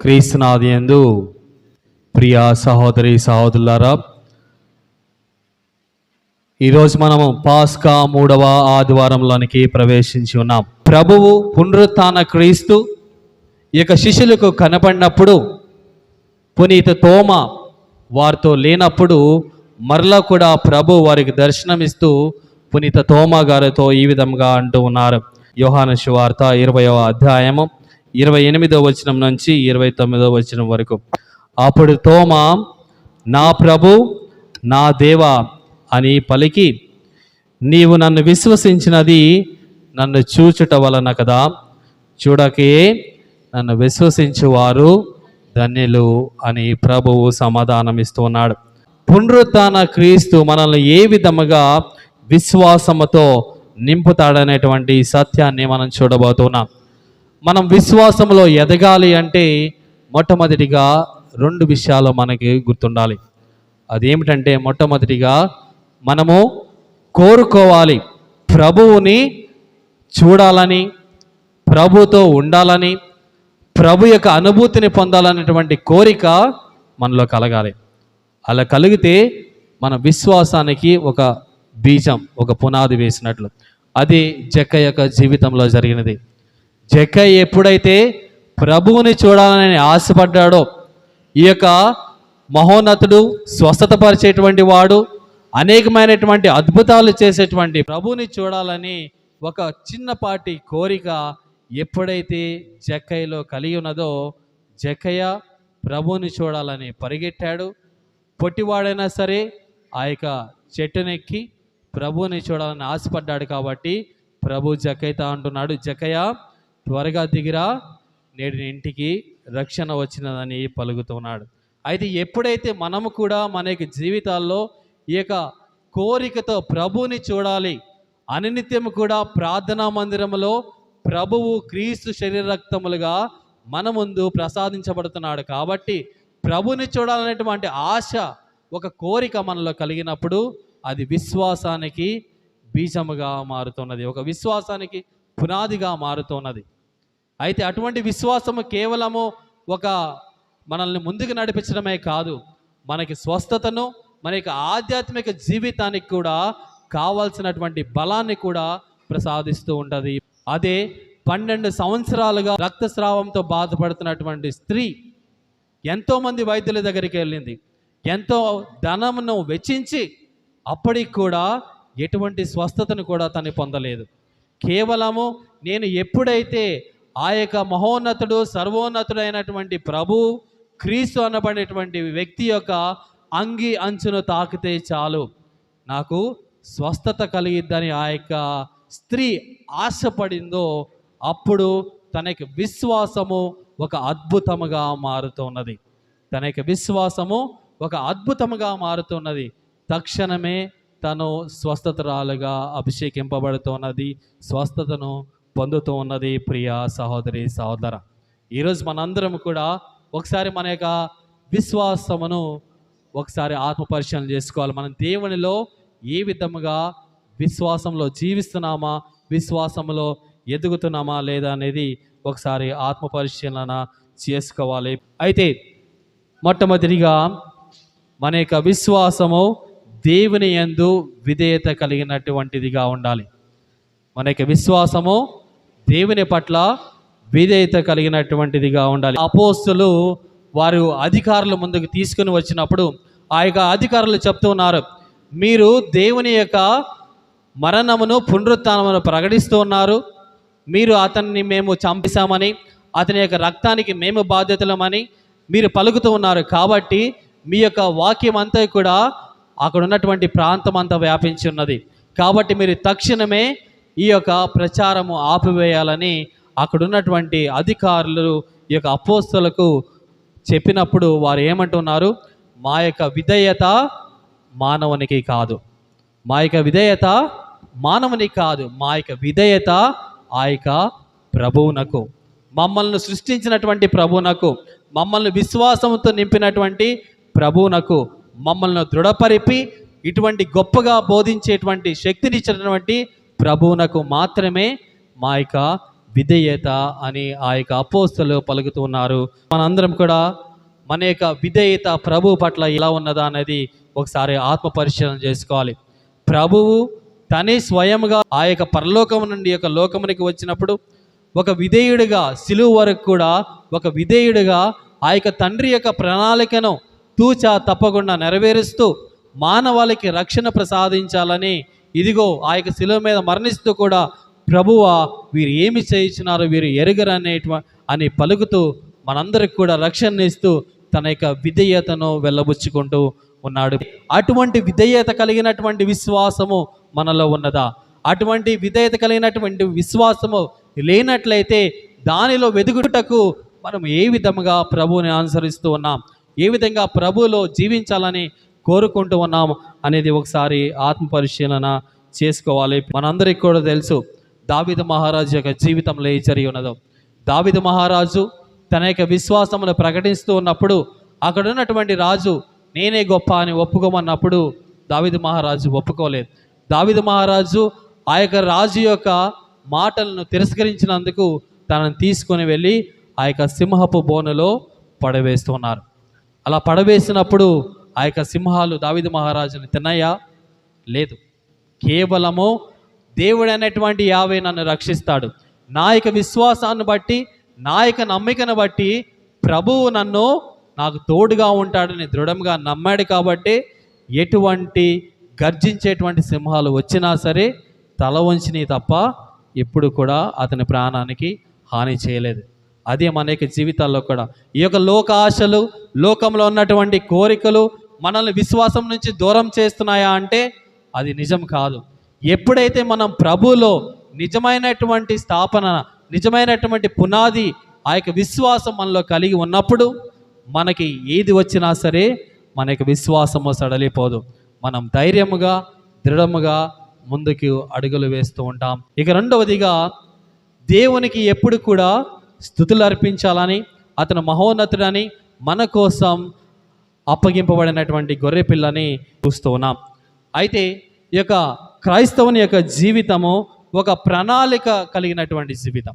క్రీస్తునాది యందు ప్రియ సహోదరి సహోదరులారా ఈరోజు మనము పాస్కా మూడవ ఆదివారంలోనికి ప్రవేశించి ఉన్నాం. ప్రభువు పునరుత్న క్రీస్తు ఈ యొక్క శిష్యులకు కనపడినప్పుడు పునీత తోమ వారితో లేనప్పుడు మరలా కూడా ప్రభు వారికి దర్శనమిస్తూ పునీత తోమ గారితో ఈ విధంగా అంటూ ఉన్నారు. యోహాను శువార్త ఇరవయవ అధ్యాయము ఇరవై ఎనిమిదో వచనం నుంచి ఇరవై తొమ్మిదో వచనం వరకు. అప్పుడు తోమ నా ప్రభు నా దేవ అని పలికి నీవు నన్ను విశ్వసించినది నన్ను చూచుట వలన కదా. చూడకే నన్ను విశ్వసించేవారు ధన్యులు అని ప్రభువు సమాధానం ఇస్తున్నాడు క్రీస్తు మనల్ని ఏ విధముగా విశ్వాసముతో నింపుతాడనేటువంటి సత్యాన్ని మనం చూడబోతున్నాం. మనం విశ్వాసంలో ఎదగాలి అంటే మొట్టమొదటిగా రెండు విషయాలు మనకి గుర్తుండాలి. అదేమిటంటే మొట్టమొదటిగా మనము కోరుకోవాలి ప్రభువుని చూడాలని ప్రభుతో ఉండాలని ప్రభు యొక్క అనుభూతిని పొందాలనేటువంటి కోరిక మనలో కలగాలి. అలా కలిగితే మన విశ్వాసానికి ఒక బీజం ఒక పునాది వేసినట్లు. అది జక్క యొక్క జీవితంలో జరిగినది. జక ఎప్పుడైతే ప్రభువుని చూడాలని ఆశపడ్డాడో ఈ యొక్క మహోన్నతుడు స్వస్థతపరిచేటువంటి వాడు అనేకమైనటువంటి అద్భుతాలు చేసేటువంటి ప్రభువుని చూడాలని ఒక చిన్నపాటి కోరిక ఎప్పుడైతే జక్కయ్యలో కలిగి ఉన్నదో జక్కయ్య ప్రభువుని చూడాలని పరిగెట్టాడు. పొట్టివాడైనా సరే ఆ యొక్క చెట్టునెక్కి ప్రభువుని చూడాలని ఆశపడ్డాడు కాబట్టి ప్రభు జక్కయ్యతో అంటున్నాడు జక్కయ్య త్వరగా దిగిరా నేడు ఇంటికి రక్షణ వచ్చినదని పలుకుతున్నాడు. అయితే ఎప్పుడైతే మనము కూడా మన యొక్క జీవితాల్లో ఈ యొక్క కోరికతో ప్రభువుని చూడాలి అనునిత్యం కూడా ప్రార్థనా మందిరములో ప్రభువు క్రీస్తు శరీర రక్తములుగా మన ముందు ప్రసాదించబడుతున్నాడు. కాబట్టి ప్రభుని చూడాలనేటువంటి ఆశ ఒక కోరిక మనలో కలిగినప్పుడు అది విశ్వాసానికి బీజముగా మారుతున్నది. ఒక విశ్వాసానికి పునాదిగా మారుతున్నది. అయితే అటువంటి విశ్వాసము కేవలము ఒక మనల్ని ముందుకు నడిపించడమే కాదు మనకి స్వస్థతను మన యొక్క ఆధ్యాత్మిక జీవితానికి కూడా కావాల్సినటువంటి బలాన్ని కూడా ప్రసాదిస్తూ ఉంటుంది. అదే పన్నెండు సంవత్సరాలుగా రక్తస్రావంతో బాధపడుతున్నటువంటి స్త్రీ ఎంతోమంది వైద్యుల దగ్గరికి వెళ్ళింది. ఎంతో ధనమును వెచ్చించి అప్పటికి కూడా ఎటువంటి స్వస్థతను కూడా తను పొందలేదు. కేవలము నేను ఎప్పుడైతే ఆ యొక్క మహోన్నతుడు సర్వోన్నతుడైనటువంటి ప్రభు క్రీస్తు అనబడేటువంటి వ్యక్తి యొక్క అంగి అంచును తాకితే చాలు. నాకు స్వస్థత కలిగిద్దని ఆ యొక్క స్త్రీ ఆశపడిందో అప్పుడు తన యొక్క విశ్వాసము ఒక అద్భుతముగా మారుతున్నది. తన యొక్క విశ్వాసము ఒక అద్భుతముగా మారుతున్నది. తక్షణమే తను స్వస్థతరాలుగా అభిషేకింపబడుతున్నది. స్వస్థతను పొందుతూ ఉన్నది ప్రియ సహోదరి సహోదర. ఈరోజు మనందరం కూడా ఒకసారి మన యొక్క విశ్వాసమును ఒకసారి ఆత్మ పరిశీలన చేసుకోవాలి. మనం దేవునిలో ఏ విధముగా విశ్వాసంలో జీవిస్తున్నామా విశ్వాసంలో ఎదుగుతున్నామా లేదా అనేది ఒకసారి ఆత్మ పరిశీలన చేసుకోవాలి. అయితే మొట్టమొదటిగా మన యొక్క విశ్వాసము దేవుని యందు విధేయత కలిగినటువంటిదిగా ఉండాలి. మన యొక్క విశ్వాసము దేవుని పట్ల విధేయత కలిగినటువంటిదిగా ఉండాలి. అపోస్తులు వారు అధికారుల ముందుకు తీసుకుని వచ్చినప్పుడు ఆ యొక్క అధికారులు చెప్తూ ఉన్నారు మీరు దేవుని యొక్క మరణమును పునరుత్నమును ప్రకటిస్తూ ఉన్నారు. మీరు అతన్ని మేము చంపేశామని అతని యొక్క రక్తానికి మేము బాధ్యతలమని మీరు పలుకుతూ ఉన్నారు. కాబట్టి మీ యొక్క వాక్యం అంతా కూడా అక్కడ ఉన్నటువంటి ప్రాంతం అంతా వ్యాపించి ఉన్నది. కాబట్టి మీరు తక్షణమే ఈ యొక్క ప్రచారము ఆపివేయాలని అక్కడ ఉన్నటువంటి అధికారులు ఈ యొక్క అపోస్తులకు చెప్పినప్పుడు వారు ఏమంటున్నారు? మా యొక్క విధేయత మానవునికి కాదు. మా యొక్క విధేయత మానవునికి కాదు. మా యొక్క విధేయత ఆ యొక్క ప్రభువునకు. మమ్మల్ని సృష్టించినటువంటి ప్రభువునకు. మమ్మల్ని విశ్వాసంతో నింపినటువంటి ప్రభువునకు. మమ్మల్ని దృఢపరిపి ఇటువంటి గొప్పగా బోధించేటువంటి శక్తినిచ్చినటువంటి ప్రభువునకు మాత్రమే మా యొక్క విధేయత అని ఆ యొక్క అపోస్తలు పలుకుతూ ఉన్నారు. మనందరం కూడా మన యొక్క విధేయత ప్రభు పట్ల ఎలా ఉన్నదా అనేది ఒకసారి ఆత్మ పరిశీలన చేసుకోవాలి. ప్రభువు తనే స్వయంగా ఆ యొక్క పరలోకం నుండి యొక్క లోకమునికి వచ్చినప్పుడు ఒక విధేయుడిగా సిలువు వరకు కూడా ఒక విధేయుడిగా ఆ యొక్క తండ్రి యొక్క ప్రణాళికను తూచా తప్పకుండా నెరవేరుస్తూ మానవాళికి రక్షణ ప్రసాదించాలని ఇదిగో ఆ యొక్క శిలువ మీద మరణిస్తూ కూడా ప్రభువా వీరు ఏమి చేయించినారు వీరు ఎరుగరు అనేటువంటి అని పలుకుతూ మనందరికి కూడా రక్షణ ఇస్తూ తన యొక్క విధేయతను వెళ్ళబుచ్చుకుంటూ ఉన్నాడు. అటువంటి విధేయత కలిగినటువంటి విశ్వాసము మనలో ఉన్నదా? అటువంటి విధేయత కలిగినటువంటి విశ్వాసము లేనట్లయితే దానిలో వెదుగుటకు మనం ఏ విధముగా ప్రభువుని అనుసరిస్తూ ఉన్నాం? ఏ విధంగా ప్రభువులో జీవించాలని కోరుకుంటూ ఉన్నాం అనేది ఒకసారి ఆత్మ పరిశీలన చేసుకోవాలి. మనందరికీ కూడా తెలుసు దావిద మహారాజు యొక్క జీవితంలో ఏ జరిగి ఉన్నదో. దావిద మహారాజు తన యొక్క విశ్వాసమును ప్రకటిస్తూ ఉన్నప్పుడు అక్కడ ఉన్నటువంటి రాజు నేనే గొప్ప అని ఒప్పుకోమన్నప్పుడు దావిద మహారాజు ఒప్పుకోలేదు. దావిద మహారాజు ఆ యొక్క రాజు యొక్క మాటలను తిరస్కరించినందుకు తనను తీసుకొని వెళ్ళి ఆ యొక్క సింహపు బోనులో పడవేస్తున్నారు. అలా పడవేసినప్పుడు ఆ యొక్క సింహాలు దావిద మహారాజుని తిన్నాయా లేదు. కేవలము దేవుడు అనేటువంటి యావే నన్ను రక్షిస్తాడు. నా యొక్క విశ్వాసాన్ని బట్టి నా యొక్క నమ్మికను బట్టి ప్రభువు నన్ను నాకు తోడుగా ఉంటాడని దృఢంగా నమ్మాడు కాబట్టి ఎటువంటి గర్జించేటువంటి సింహాలు వచ్చినా సరే తల వంచినవి తప్ప ఎప్పుడు కూడా అతని ప్రాణానికి హాని చేయలేదు. అదే మన యొక్క జీవితాల్లో కూడా. ఈ యొక్క లోక ఆశలు లోకంలో ఉన్నటువంటి కోరికలు మనల్ని విశ్వాసం నుంచి దూరం చేస్తున్నాయా అంటే అది నిజం కాదు. ఎప్పుడైతే మనం ప్రభులో నిజమైనటువంటి స్థాపన నిజమైనటువంటి పునాది ఆ యొక్క విశ్వాసం మనలో కలిగి ఉన్నప్పుడు మనకి ఏది వచ్చినా సరే మన యొక్క విశ్వాసము సడలిపోదు. మనం ధైర్యముగా దృఢముగా ముందుకు అడుగులు వేస్తూ ఉంటాం. ఇక రెండవదిగా దేవునికి ఎప్పుడు కూడా స్థుతులు అర్పించాలని అతను మహోన్నతుడని మన కోసం అప్పగింపబడినటువంటి గొర్రె పిల్లని చూస్తూ ఉన్నాం. అయితే ఈ యొక్క క్రైస్తవుని యొక్క జీవితము ఒక ప్రణాళిక కలిగినటువంటి జీవితం.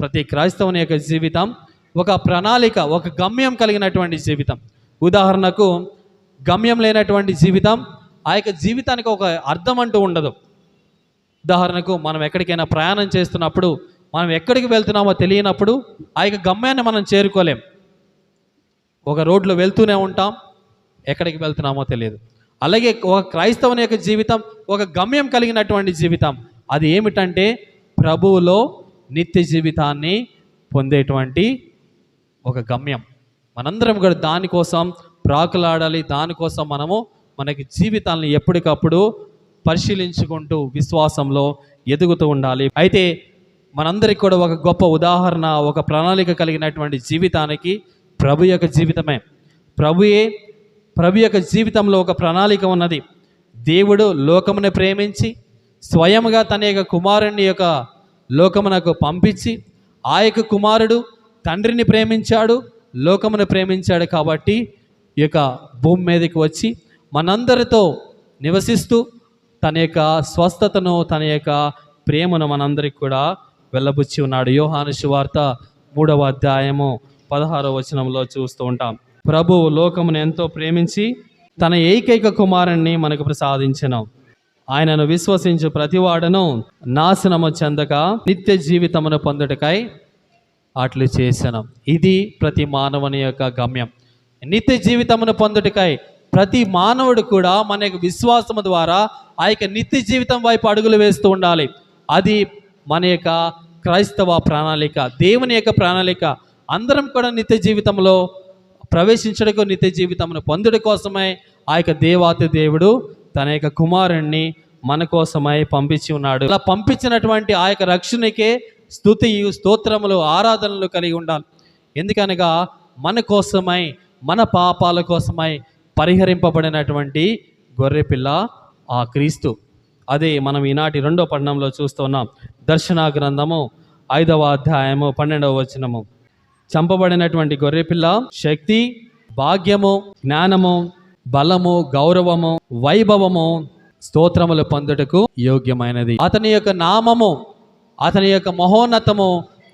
ప్రతి క్రైస్తవుని యొక్క జీవితం ఒక ప్రణాళిక ఒక గమ్యం కలిగినటువంటి జీవితం. ఉదాహరణకు గమ్యం లేనటువంటి జీవితం ఆ యొక్క జీవితానికి ఒక అర్థం అంటూ ఉండదు. ఉదాహరణకు మనం ఎక్కడికైనా ప్రయాణం చేస్తున్నప్పుడు మనం ఎక్కడికి వెళ్తున్నామో తెలియనప్పుడు ఆ యొక్క గమ్యాన్ని మనం చేరుకోలేం. ఒక రోడ్లో వెళ్తూనే ఉంటాం. ఎక్కడికి వెళ్తున్నామో తెలియదు. అలాగే ఒక క్రైస్తవుని యొక్క జీవితం ఒక గమ్యం కలిగినటువంటి జీవితం అది ఏమిటంటే ప్రభువులో నిత్య జీవితాన్ని పొందేటువంటి ఒక గమ్యం. మనందరం కూడా దానికోసం ప్రాకులాడాలి. దానికోసం మనము మనకి జీవితాలను ఎప్పటికప్పుడు పరిశీలించుకుంటూ విశ్వాసంలో ఎదుగుతూ ఉండాలి. అయితే మనందరికి కూడా ఒక గొప్ప ఉదాహరణ ఒక ప్రణాళిక కలిగినటువంటి జీవితానికి ప్రభు యొక్క జీవితమే. ప్రభుయే ప్రభు యొక్క జీవితంలో ఒక ప్రణాళిక ఉన్నది. దేవుడు లోకమును ప్రేమించి స్వయంగా తన యొక్క కుమారుని యొక్క లోకమునకు పంపించి ఆ యొక్క కుమారుడు తండ్రిని ప్రేమించాడు లోకమును ప్రేమించాడు కాబట్టి ఈ యొక్క భూమి మీదకి వచ్చి మనందరితో నివసిస్తూ తన యొక్క స్వస్థతను తన యొక్క ప్రేమను మనందరికి కూడా వెళ్ళబుచ్చి ఉన్నాడు. యోహాను వార్త మూడవ అధ్యాయము పదహారో వచనంలో చూస్తూ ఉంటాం. ప్రభువు లోకమును ఎంతో ప్రేమించి తన ఏకైక కుమారుణ్ణి మనకు ప్రసాదించను. ఆయనను విశ్వసించు ప్రతివాడను నాశనము చెందక నిత్య జీవితమును పొందుటకై అట్లు చేశాను ఇది ప్రతి మానవుని యొక్క గమ్యం. నిత్య జీవితమును పొందుటకై ప్రతి మానవుడు కూడా మన యొక్క విశ్వాసము ద్వారా ఆ యొక్క నిత్య జీవితం వైపు అడుగులు వేస్తూ ఉండాలి. అది మన యొక్క క్రైస్తవ ప్రణాళిక దేవుని యొక్క ప్రణాళిక అందరం కూడా నిత్య జీవితంలో ప్రవేశించడకు నిత్య జీవితమును పొందుట కోసమై ఆ యొక్క దేవాతి దేవుడు తన యొక్క కుమారుణ్ణి మన కోసమై పంపించి ఉన్నాడు. అలా పంపించినటువంటి ఆ యొక్క రక్షణకే స్థుతి స్తోత్రములు ఆరాధనలు కలిగి ఉండాలి. ఎందుకనగా మన కోసమై మన పాపాల కోసమై పరిహరింపబడినటువంటి గొర్రెపిల్ల ఆ క్రీస్తు. అదే మనం ఈనాటి రెండో పట్టణంలో చూస్తున్నాం దర్శన గ్రంథము ఐదవ అధ్యాయము పన్నెండవ వచనము. చంపబడినటువంటి గొర్రెపిల్ల శక్తి భాగ్యము జ్ఞానము బలము గౌరవము వైభవము స్తోత్రములు పొందుటకు యోగ్యమైనది. అతని యొక్క నామము అతని యొక్క మహోన్నతము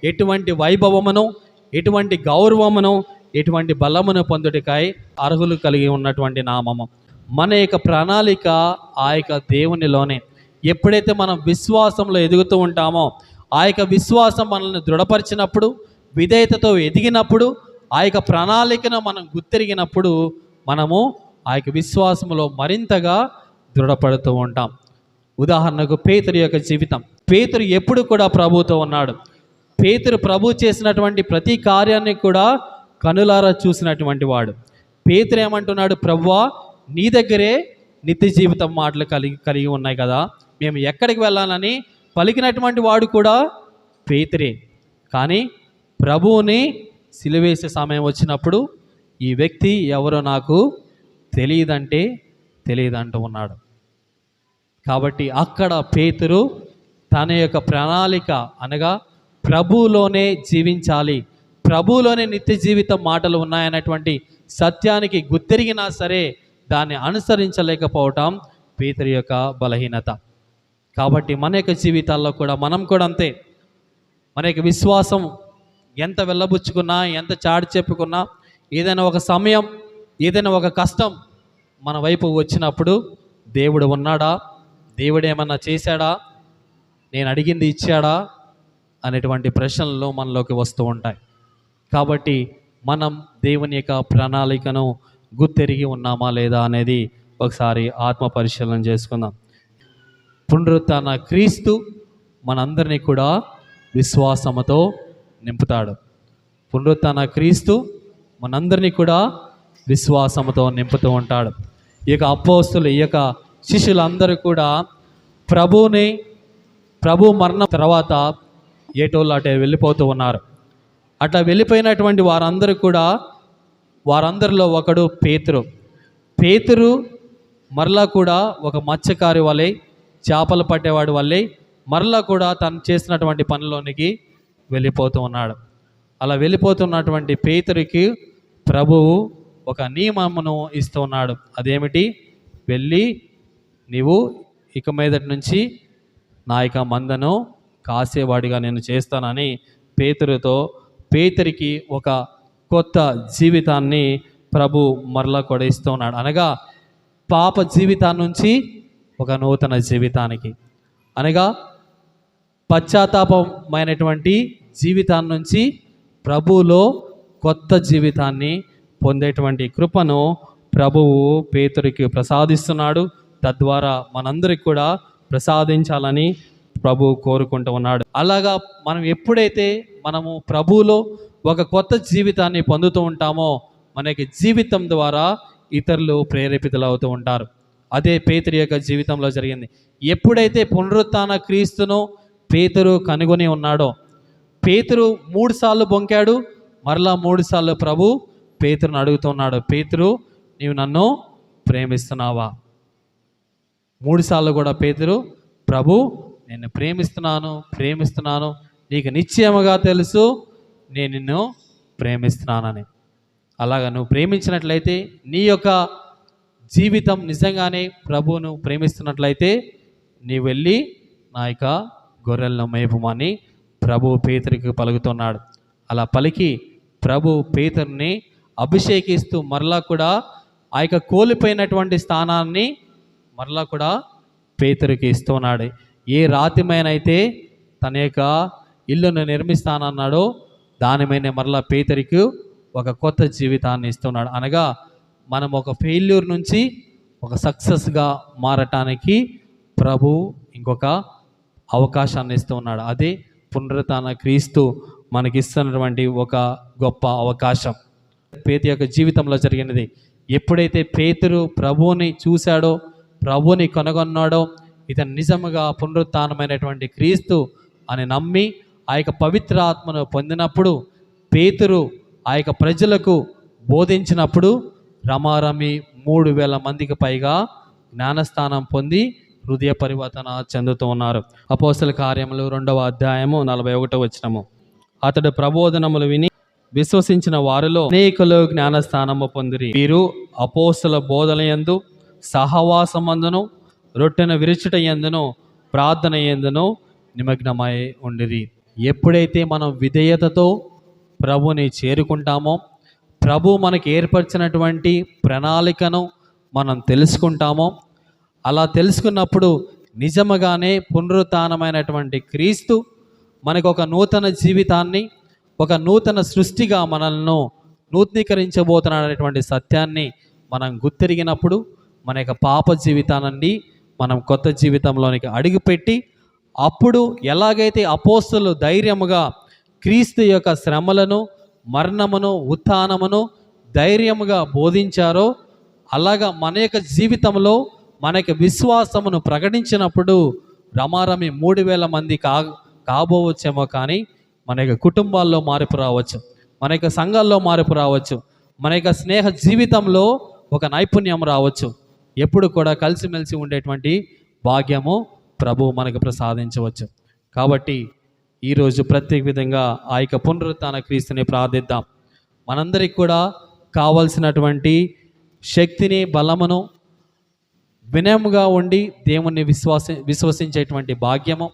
ఎటువంటి వైభవమును ఎటువంటి గౌరవమును ఎటువంటి బలమును పొందుటకై అర్హులు కలిగి ఉన్నటువంటి నామము. మన యొక్క ప్రణాళిక ఆ యొక్క దేవునిలోనే. ఎప్పుడైతే మనం విశ్వాసంలో ఎదుగుతూ ఉంటామో ఆ యొక్క విశ్వాసం మనల్ని దృఢపరిచినప్పుడు విధేయతతో ఎదిగినప్పుడు ఆ యొక్క ప్రణాళికను మనం గుర్తిరిగినప్పుడు మనము ఆ యొక్క విశ్వాసంలో మరింతగా దృఢపడుతూ ఉంటాం. ఉదాహరణకు పేతురు యొక్క జీవితం. పేతురు ఎప్పుడు కూడా ప్రభుతో ఉన్నాడు. పేతురు ప్రభు చేసినటువంటి ప్రతి కార్యాన్ని కూడా కనులారా చూసినటువంటి వాడు. పేతురు ఏమంటున్నాడు? ప్రవ్వా నీ దగ్గరే నిత్య జీవితం మాటలు కలిగి కలిగి ఉన్నాయి కదా. మేము ఎక్కడికి వెళ్ళాలని పలికినటువంటి వాడు కూడా పేతురే. కానీ ప్రభువుని సిలువేసే సమయం వచ్చినప్పుడు ఈ వ్యక్తి ఎవరో నాకు తెలియదంటే తెలియదంటూ ఉన్నాడు. కాబట్టి అక్కడ పేతురు తన యొక్క ప్రణాళిక అనగా ప్రభువులోనే జీవించాలి. ప్రభువులోనే నిత్య జీవితం మాటలు ఉన్నాయన్నటువంటి సత్యానికి గుర్తిరిగినా సరే దాన్ని అనుసరించలేకపోవటం పేతురు యొక్క బలహీనత. కాబట్టి మన యొక్క జీవితాల్లో కూడా మనం కూడా అంతే. మన యొక్క విశ్వాసం ఎంత వెళ్ళబుచ్చుకున్నా ఎంత చాటి చెప్పుకున్నా ఏదైనా ఒక సమయం ఏదైనా ఒక కష్టం మన వైపు వచ్చినప్పుడు దేవుడు ఉన్నాడా? దేవుడు ఏమన్నా చేశాడా? నేను అడిగింది ఇచ్చాడా? అనేటువంటి ప్రశ్నలు మనలోకి వస్తూ ఉంటాయి. కాబట్టి మనం దేవుని యొక్క ప్రణాళికను గుర్తెరిగి ఉన్నామా లేదా అనేది ఒకసారి ఆత్మ పరిశీలన చేసుకుందాం. పునరుత్న క్రీస్తు మనందరినీ కూడా విశ్వాసముతో నింపుతాడు. పునరుత్న క్రీస్తు మనందరినీ కూడా విశ్వాసముతో నింపుతూ ఉంటాడు. ఈ యొక్క అపోస్తులు ఈ యొక్క శిష్యులందరూ కూడా ప్రభుని ప్రభు మరణం తర్వాత ఏటోళ్ళు అటే వెళ్ళిపోతూ ఉన్నారు. అట్లా వెళ్ళిపోయినటువంటి వారందరూ కూడా వారందరిలో ఒకడు పేతురు. పేతురు మరలా కూడా ఒక మత్స్యకారి వలె చేపలు పట్టేవాడు వల్లే మరలా కూడా తను చేసినటువంటి పనిలోనికి వెళ్ళిపోతూ ఉన్నాడు. అలా వెళ్ళిపోతున్నటువంటి పేతురికి ప్రభువు ఒక నియమమును ఇస్తూ ఉన్నాడు. అదేమిటి? వెళ్ళి నీవు ఇక మీదటి నుంచి నా యొక్క మందను కాసేవాడిగా నేను చేస్తానని పేతురుతో పేతురికి ఒక కొత్త జీవితాన్ని ప్రభు మరలా కూడా ఇస్తూ ఉన్నాడు. అనగా పాప జీవితాన్నించి ఒక నూతన జీవితానికి. అనగా పశ్చాత్తాపమైనటువంటి జీవితాన్ని నుంచి ప్రభువులో కొత్త జీవితాన్ని పొందేటువంటి కృపను ప్రభువు పేతురికి ప్రసాదిస్తున్నాడు. తద్వారా మనందరికి కూడా ప్రసాదించాలని ప్రభు కోరుకుంటూ ఉన్నాడు. అలాగా మనం ఎప్పుడైతే మనము ప్రభువులో ఒక కొత్త జీవితాన్ని పొందుతూ ఉంటామో మనకి జీవితం ద్వారా ఇతరులు ప్రేరేపితులు అవుతూ ఉంటారు. అదే పేతురి యొక్క జీవితంలో జరిగింది. ఎప్పుడైతే పునరుత్న క్రీస్తును పేతురు కనుగొని ఉన్నాడో. పేతురు మూడుసార్లు బొంకాడు మరలా మూడుసార్లు ప్రభు పేతురుని అడుగుతున్నాడు పేతురు నీవు నన్ను ప్రేమిస్తున్నావా? మూడుసార్లు కూడా పేతురు ప్రభు నేను ప్రేమిస్తున్నాను ప్రేమిస్తున్నాను నీకు నిశ్చయముగా తెలుసు నేను నిన్ను ప్రేమిస్తున్నానని. అలాగ నువ్వు ప్రేమించినట్లయితే నీ యొక్క జీవితం నిజంగానే ప్రభువును ప్రేమిస్తున్నట్లయితే నీ వెళ్ళి నా యొక్క గొర్రెలను మేపమని ప్రభు పేతురికి పలుకుతున్నాడు. అలా పలికి ప్రభు పేతుర్ని అభిషేకిస్తూ మరలా కూడా ఆ యొక్క కోల్పోయినటువంటి స్థానాన్ని మరలా కూడా పేతురికి ఇస్తున్నాడు. ఏ రాతిమైనైతే తన యొక్క ఇల్లును నిర్మిస్తానన్నాడో దానిమైన మరలా పేతురికి ఒక కొత్త జీవితాన్ని ఇస్తున్నాడు. అనగా మనం ఒక ఫెయిల్యూర్ నుంచి ఒక సక్సెస్గా మారటానికి ప్రభు ఇంకొక అవకాశాన్ని ఇస్తూ ఉన్నాడు. అదే పునరుత్న క్రీస్తు మనకిస్తున్నటువంటి ఒక గొప్ప అవకాశం. పేతు యొక్క జీవితంలో జరిగినది ఎప్పుడైతే పేతురు ప్రభువుని చూశాడో ప్రభువుని కనుగొన్నాడో ఇతను నిజముగా పునరుత్నమైనటువంటి క్రీస్తు అని నమ్మి ఆ యొక్క పవిత్ర ఆత్మను పొందినప్పుడు పేతురు ఆ యొక్క ప్రజలకు బోధించినప్పుడు రమారమి మూడు వేల మందికి పైగా జ్ఞానస్థానం పొంది హృదయ పరివర్తన చెందుతూ ఉన్నారు. అపోస్తల కార్యములు రెండవ అధ్యాయము నలభై ఒకటో వచ్చినము అతడు ప్రబోధనములు విని విశ్వసించిన వారిలో అనేకులు జ్ఞానస్థానము పొందిరి. వీరు అపోస్తుల బోధన యందు సహవాసమందును రొట్టెన విరుచుట ఎందును ప్రార్థన ఎందును నిమగ్నమై ఉండిరి. ఎప్పుడైతే మనం విధేయతతో ప్రభుని చేరుకుంటామో ప్రభు మనకి ఏర్పరిచినటువంటి ప్రణాళికను మనం తెలుసుకుంటామో అలా తెలుసుకున్నప్పుడు నిజముగానే పునరుత్నమైనటువంటి క్రీస్తు మనకు ఒక నూతన జీవితాన్ని ఒక నూతన సృష్టిగా మనల్ని నూతనీకరించబోతున్నటువంటి సత్యాన్ని మనం గుర్తిరిగినప్పుడు మన యొక్క పాప జీవితానండి మనం కొత్త జీవితంలోనికి అడుగుపెట్టి అప్పుడు ఎలాగైతే అపోస్తులు ధైర్యముగా క్రీస్తు యొక్క శ్రమలను మరణమును ఉత్థానమును ధైర్యముగా బోధించారో అలాగా మన యొక్క జీవితంలో మన యొక్క విశ్వాసమును ప్రకటించినప్పుడు రమారమి మూడు వేల మంది కా కాబోవచ్చేమో కానీ మన యొక్క కుటుంబాల్లో మార్పు రావచ్చు. మన యొక్క సంఘాల్లో మార్పు రావచ్చు. మన యొక్క స్నేహ జీవితంలో ఒక నైపుణ్యం రావచ్చు. ఎప్పుడు కూడా కలిసిమెలిసి ఉండేటువంటి భాగ్యము ప్రభు మనకు ప్రసాదించవచ్చు. కాబట్టి ఈరోజు ప్రత్యేక విధంగా ఆ యొక్క పునరుత్న క్రీస్తుని ప్రార్థిద్దాం. మనందరికి కూడా కావలసినటువంటి శక్తిని బలమును వినయముగా ఉండి దేవుణ్ణి విశ్వాస విశ్వసించేటువంటి భాగ్యము.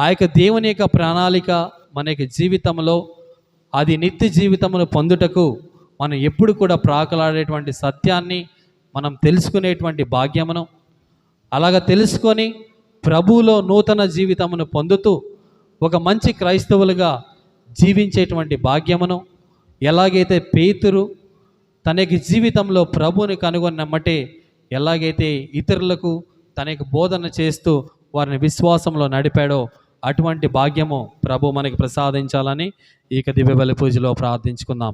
ఆ యొక్క దేవుని యొక్క ప్రణాళిక మన యొక్క జీవితంలో అది నిత్య జీవితమును పొందుటకు మనం ఎప్పుడు కూడా ప్రాకలాడేటువంటి సత్యాన్ని మనం తెలుసుకునేటువంటి భాగ్యమును. అలాగ తెలుసుకొని ప్రభువులో నూతన జీవితమును పొందుతూ ఒక మంచి క్రైస్తవులుగా జీవించేటువంటి భాగ్యమును. ఎలాగైతే పేతురు తన యొక్క జీవితంలో ప్రభువుని కనుగొన్నమ్మటే ఎలాగైతే ఇతరులకు తన యొక్క బోధన చేస్తూ వారిని విశ్వాసంలో నడిపాడో అటువంటి భాగ్యము ప్రభు మనకి ప్రసాదించాలని ఈ యొక్క దివ్య బలి పూజలో ప్రార్థించుకుందాం.